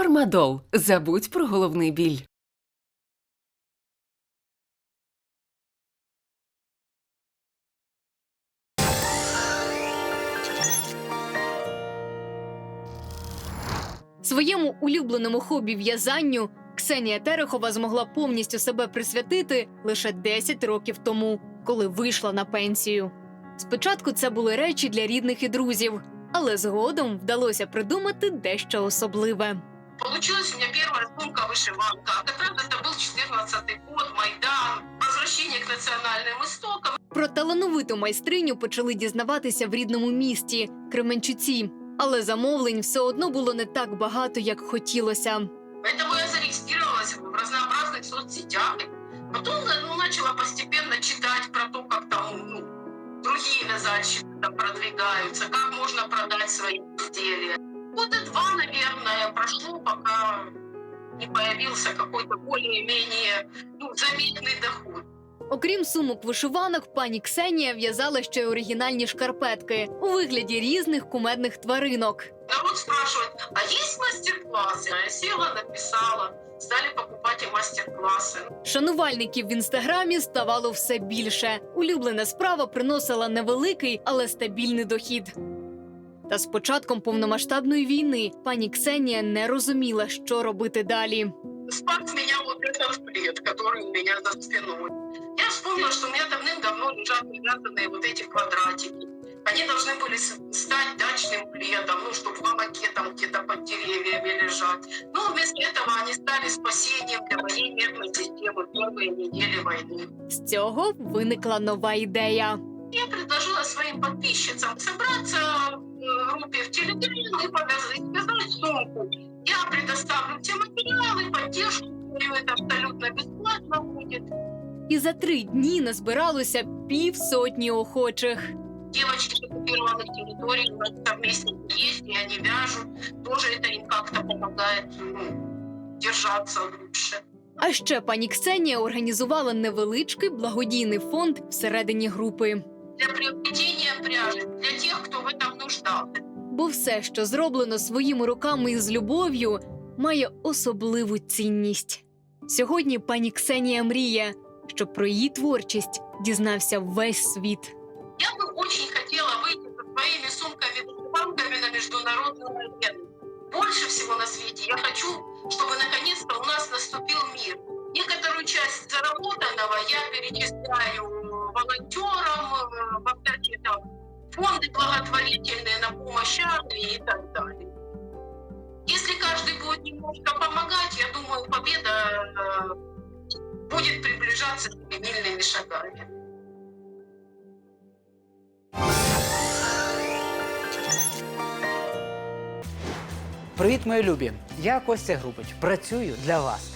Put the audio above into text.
Фармадол. Забудь про головний біль. Своєму улюбленому хобі в'язанню Ксенія Терехова змогла повністю себе присвятити лише 10 років тому, коли вийшла на пенсію. Спочатку це були речі для рідних і друзів, але згодом вдалося придумати дещо особливе. Получилась у меня первая сумка-вышиванка. А как раз это был 14 год, Майдан, возвращение к национальным истокам. Про талановиту майстриню почали дізнаватися в рідному місті Кременчуці. Але замовлень все одно було не так багато, як хотілося. Поэтому я зарегистрировалась в разнообразных соцсетях. Потом ну, начала постепенно читать про то, как там ну, другие вязальщики там продвигаются, как можно продать свои изделия. Года два, наверное, прошло, пока не появился какой-то более-менее ну, заметный доход. Окрім сумок вишиванок, пані Ксенія в'язала ще й оригінальні шкарпетки у вигляді різних кумедних тваринок. Народ спрашивает, а есть мастер-классы? Я села, написала, стали покупать и мастер-классы. Шанувальників в інстаграмі ставало все більше. Улюблена справа приносила невеликий, але стабільний дохід. Та з початком повномасштабної війни пані Ксенія не розуміла, що робити далі. Спас меня вот этот плед, который у меня за спиной. Я вспомнила, что у меня давным-давно лежат привязанные вот эти квадратики. Они должны были с- стать дачным пледом, ну, чтобы в гамаке там где-то под деревьями лежать. Но вместо этого они стали спасением для моей нервной системы в первые недели войны. З цього виникла нова ідея. Я предложила своим подписчицам собраться в группе в Телеграм и повязать, связать сумку. Я предоставлю все материалы, поддержку, свою, это абсолютно бесплатно будет. І за три дні назбиралося півсотні охочих. Девочки с оккупированных территорий у нас совместно есть, и они вяжут. Тоже это им как-то помогает ну, держаться лучше. А ще пані Ксенія організувала невеличкий благодійний фонд всередині групи. Для приобретения пряжи, для тех, Бо все, що зроблено своїми руками і з любов'ю, має особливу цінність. Сьогодні пані Ксенія мріє, щоб про її творчість дізнався весь світ. Я бы очень хотела выйти со своими сумками-вышиванками на международную арену. Больше всего на свете я хочу, чтобы наконец-то у нас наступил мир. Некоторую часть заработанного я перечисляю волонтерам, фонды благотворительные на помощь армии и так далее. Если каждый будет немножко помогать, я думаю, победа э, будет приближаться семимильными шагами. Привіт, мої любі! Я Костя Грубич. Працюю для вас.